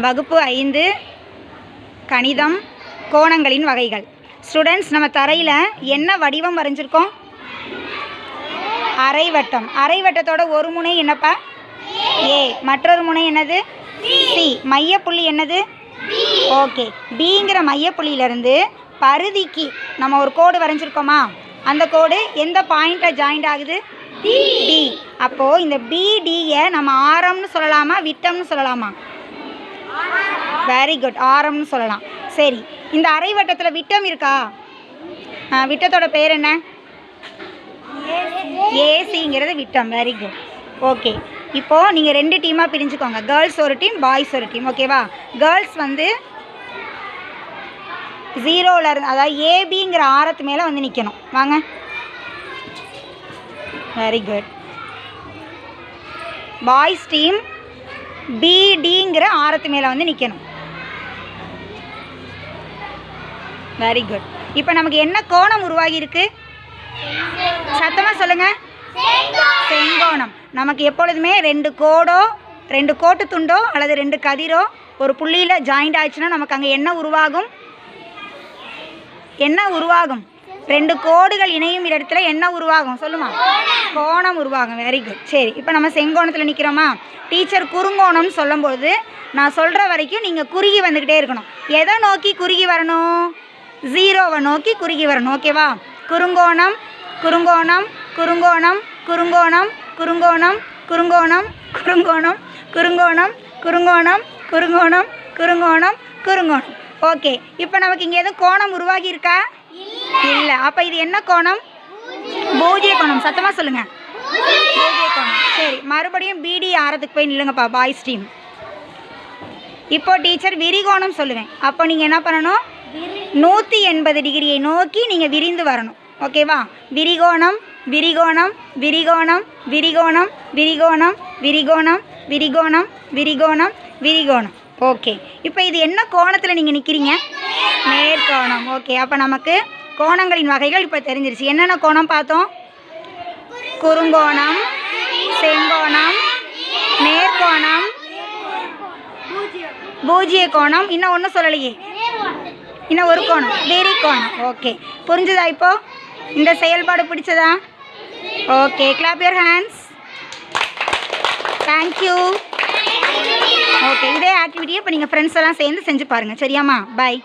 வகுப்பு ஐந்து கணிதம் கோணங்களின் வகைகள். ஸ்டூடெண்ட்ஸ் நம்ம தரையில் என்ன வடிவம் வரைஞ்சிருக்கோம்? அரைவட்டம் அரைவட்டத்தோட ஒரு முனை என்னப்பா? ஏ. மற்றொரு முனை என்னது? சி. மையப்புள்ளி என்னது? ஓகே. பிங்கிற மையப்புள்ளியிலேருந்து பருதிக்கு நம்ம ஒரு கோடு வரைஞ்சிருக்கோமா? அந்த கோடு எந்த பாயிண்ட்டில் ஜாயிண்ட் ஆகுது? டி அப்போது இந்த பிடியை நம்ம ஆரம்னு சொல்லலாமா விட்டம்னு சொல்லலாமா? வெரி குட் ஆரம்னு சொல்லலாம். சரி. இந்த அரைவட்டத்தில் விட்டம் இருக்கா? விட்டத்தோட பேர் என்ன? ஏசிங்கிறது விட்டம். வெரி குட் ஓகே இப்போது நீங்கள் ரெண்டு டீமாக பிரிஞ்சுக்கோங்க. கேர்ள்ஸ் ஒரு டீம் பாய்ஸ் ஒரு டீம் ஓகேவா கேர்ள்ஸ் வந்து ஜீரோவில் இருந்து அதாவது ஏபிங்கிற ஆரத்து மேலே வந்து நிற்கணும் வாங்க. வெரி குட் பாய்ஸ் டீம் பிடிங்கிற ஆரத்து மேலே வந்து நிற்கணும் வெரி குட் இப்போ நமக்கு என்ன கோணம் உருவாகி இருக்கு சத்தமாக சொல்லுங்க. செங்கோணம். நமக்கு எப்பொழுதுமே ரெண்டு கோடோ ரெண்டு கோட்டு துண்டோ அல்லது ரெண்டு கதிரோ ஒரு புள்ளியில் ஜாயிண்ட் ஆச்சுன்னா நமக்கு அங்கே என்ன உருவாகும்? என்ன உருவாகும்? ரெண்டு கோடுகள் இணையும் இடத்துல என்ன உருவாகும்? சொல்லுமா. கோணம் உருவாகும். வெரி குட் சரி இப்போ நம்ம செங்கோணத்தில் நிற்கிறோமா டீச்சர் குறுங்கோணம்னு சொல்லும்போது நான் சொல்கிற வரைக்கும் நீங்கள் குறுகி வந்துக்கிட்டே இருக்கணும். எதை நோக்கி குறுகி வரணும்? ஜீரோவை நோக்கி குறுகி வரணும் ஓகேவா குறுங்கோணம் குறுங்கோணம் குறுங்கோணம் குறுங்கோணம் குறுங்கோணம் குறுங்கோணம் குறுங்கோணம் குறுங்கோணம் குறுங்கோணம் குறுங்கோணம் குறுங்கோணம் குறுங்கோணம் ஓகே இப்போ நமக்கு இங்கே எதுவும் கோணம் உருவாகி இருக்கா இல்லை அப்போ இது என்ன கோணம் பூஜ்ய கோணம் சத்தமாக சொல்லுங்கள் பூஜ்ய கோணம் சரி மறுபடியும் பிடி ஆறதுக்கு போய் நில்லுங்கப்பா பாய்ஸ் டீம் இப்போ டீச்சர் விரிகோணம் சொல்லுவேன் அப்போ நீங்கள் என்ன பண்ணணும் நூற்றி எண்பது டிகிரியை நோக்கி நீங்கள் விரிந்து வரணும். ஓகேவா? விரிகோணம் விரிகோணம் விரிகோணம் விரிகோணம் விரிகோணம் விரிகோணம் விரிகோணம் விரிகோணம் விரிகோணம். ஓகே. இப்போ இது என்ன கோணத்தில் நீங்கள் நிற்கிறீங்க நேர்கோணம் ஓகே. அப்போ நமக்கு கோணங்களின் வகைகள் இப்போ தெரிஞ்சிருச்சு. என்னென்ன கோணம் பார்த்தோம்? குறுங்கோணம் செங்கோணம் நேர்கோணம் பூஜ்ய கோணம். இன்னும் ஒன்றும் சொல்லலையே. இன்னும் ஒரு கோணம். வெரி கோணம். ஓகே புரிஞ்சுதா இப்போது இந்த செயல்பாடு பிடிச்சதா? Okay clap your hands thank you okay இதே ஆக்டிவிட்டியை இப்போ நீங்கள் ஃப்ரெண்ட்ஸ் எல்லாம் சேர்ந்து செஞ்சு பாருங்கள் சரியாம்மா? பாய்